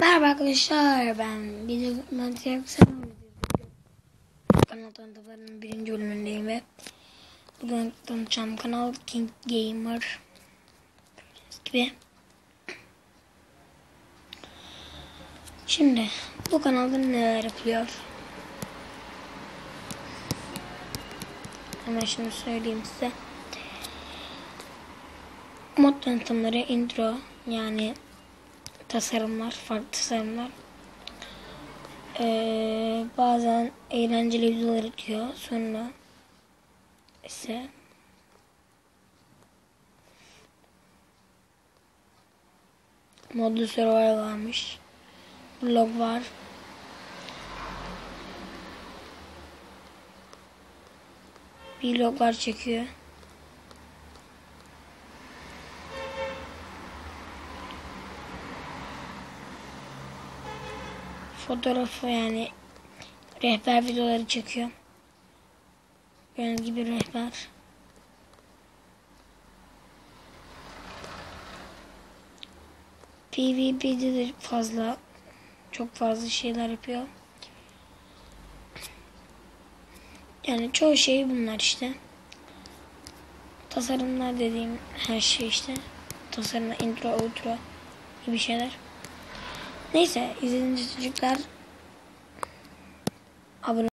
Merhaba arkadaşlar ben Gece Mantıyak Selam Kanal tanıtılarının birinci bölümündeyim ve bugün tanıtacağım kanal King Gamer gibi. Şimdi bu kanalda neler yapılıyor? Hemen şimdi söyleyeyim size. Mod tanıtımları intro yani tasarımlar, farklı tasarımlar. Ee, bazen eğlenceli videolar atıyor. Sonra ise modlu survival varmış. Blog var. Vloglar çekiyor. Fotoğrafı yani rehber videoları çekiyor. Gördüğünüz gibi rehber. PvP'de de fazla çok fazla şeyler yapıyor. Yani çoğu şey bunlar işte. Tasarımlar dediğim her şey işte. Tasarımlar intro, outro gibi şeyler. Neyse izlediğiniz çocuklar abone